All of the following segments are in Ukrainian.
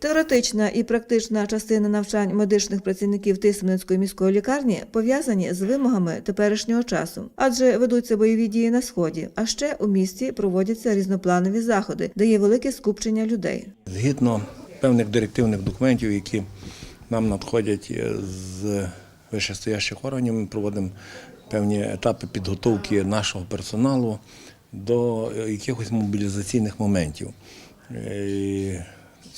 Теоретична і практична частина навчань медичних працівників Тисменницької міської лікарні пов'язані з вимогами теперішнього часу, адже ведуться бойові дії на сході. А ще у місті проводяться різнопланові заходи, де є велике скупчення людей. Згідно певних директивних документів, які нам надходять е, з вищестоящих органів, ми проводимо певні етапи підготовки нашого персоналу до якихось мобілізаційних моментів. Е,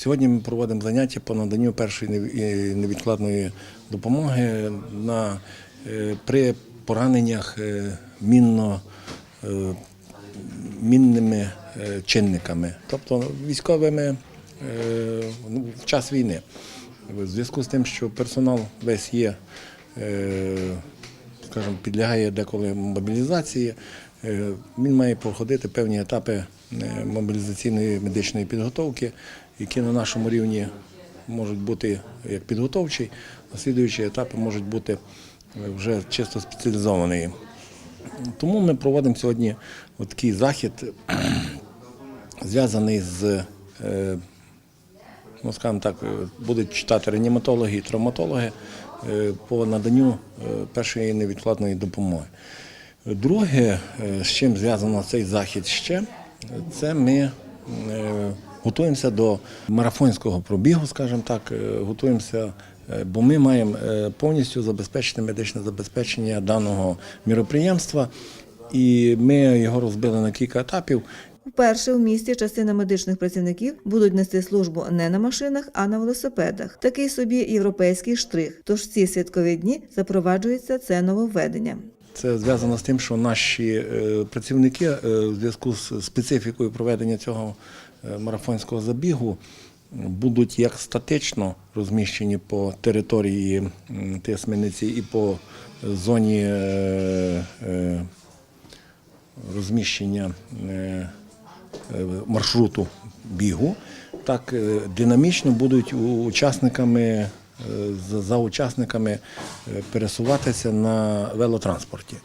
Сьогодні ми проводимо заняття по наданню першої е, невідкладної допомоги на, е, при пораненнях е, мінно мінними чинниками, тобто військовими ну, в час війни. В зв'язку з тим, що персонал весь є, скажімо, підлягає деколи мобілізації, він має проходити певні етапи е, мобілізаційної медичної підготовки, які на нашому рівні можуть бути як підготовчі, а слідуючі етапи можуть бути е, вже чисто спеціалізовані. Тому ми проводимо сьогодні такий захід, зв'язаний з, е, ну скажімо так, е, будуть читати реаніматологи і травматологи е, по наданню е, першої невідкладної допомоги. Друге, е, з чим зв'язано цей захід ще, це ми е, готуємося до марафонського пробігу, скажімо так, е, готуємося, бо ми маємо повністю забезпечити медичне забезпечення даного міроприємства, і ми його розбили на кілька етапів. Вперше у місті частина медичних працівників будуть нести службу не на машинах, а на велосипедах. Такий собі європейський штрих. Тож ці святкові дні запроваджується це нововведення. Це зв'язано з тим, що наші е, працівники е, в зв'язку з специфікою проведення цього е, марафонського забігу будуть як статично розміщені по території Тисмениці і по зоні розміщення маршруту бігу, так динамічно будуть учасниками, за- учасниками е, пересуватися на велотранспорті.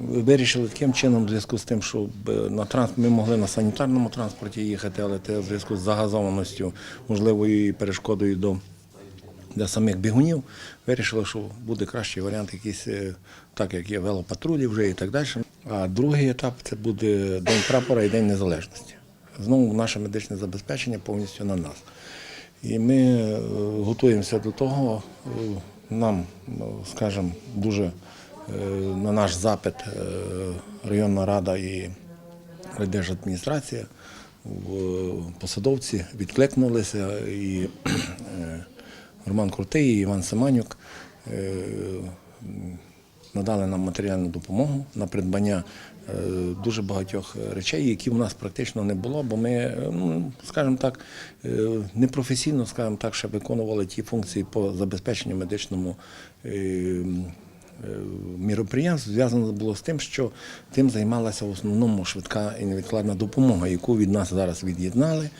Вирішили таким чином, в зв'язку з тим, що на транс... ми могли на санітарному транспорті їхати, але це в зв'язку з загазованістю, можливою перешкодою до для самих бігунів, вирішили, що буде кращий варіант, якийсь, е, так як є велопатрулі вже і так далі. А другий етап це буде День прапора і День Незалежності. Знову наше медичне забезпечення повністю на нас. І ми е, готуємося до того. Е, Нам, ну, скажімо, дуже е, на наш запит е, районна рада і райдержадміністрація посадовці відкликнулися і е, Роман Крутий і Іван Семенюк е, м, надали нам матеріальну допомогу на придбання е, дуже багатьох речей, які в нас практично не було, бо ми, е, ну, скажімо так, е, непрофесійно, скажімо так, ще виконували ті функції по забезпеченню медичному. Е, Міроприємств зв'язано було з тим, що тим займалася в основному швидка і невідкладна допомога, яку від нас зараз від'єднали.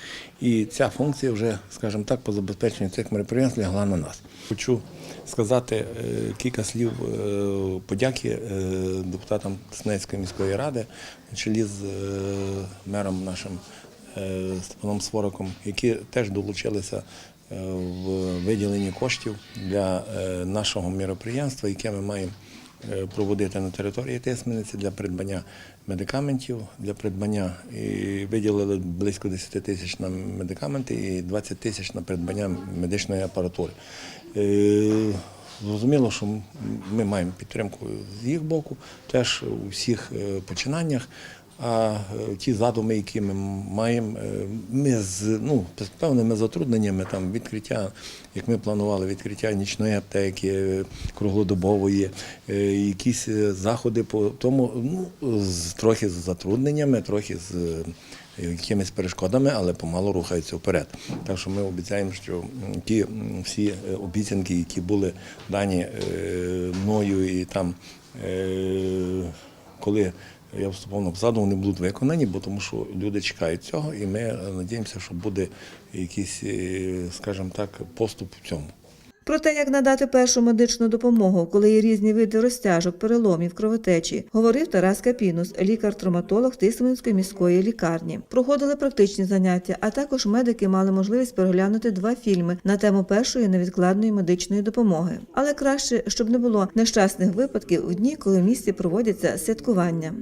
І ця функція вже, скажімо так, по забезпеченню цих мероприємств лягла на нас. Хочу сказати е, кілька слів е, подяки депутатам Снецької міської ради, чолі з мером нашим Степаном Свороком, які теж долучилися в виділенні коштів для е, нашого міроприємства, яке ми маємо е, проводити на території Тисмениці для придбання медикаментів, для придбання і виділили близько 10 тисяч на медикаменти і 20 тисяч на придбання медичної апаратури. Е, Зрозуміло, що ми маємо підтримку з їх боку, теж у всіх е, починаннях. А е, ті задуми, які ми маємо, е, ми з ну, з певними затрудненнями, там відкриття, як ми планували, відкриття нічної аптеки, е, круглодобової, якісь заходи по тому, ну, з трохи з затрудненнями, трохи з якимись перешкодами, але помалу рухаються вперед. Так що ми обіцяємо, що ті всі обіцянки, які були дані мною і там, коли я вступав на посаду, вони будуть виконані, бо тому що люди чекають цього, і ми сподіваємося, надіємося, що буде якийсь, е, скажімо так, поступ в цьому. Про те, як надати першу медичну допомогу, коли є різні види розтяжок, переломів, кровотечі, говорив Тарас Капінус, лікар-травматолог Тисменської міської лікарні. Проходили практичні заняття, а також медики мали можливість переглянути два фільми на тему першої невідкладної медичної допомоги. Але краще, щоб не було нещасних випадків у дні, коли в місті проводяться святкування.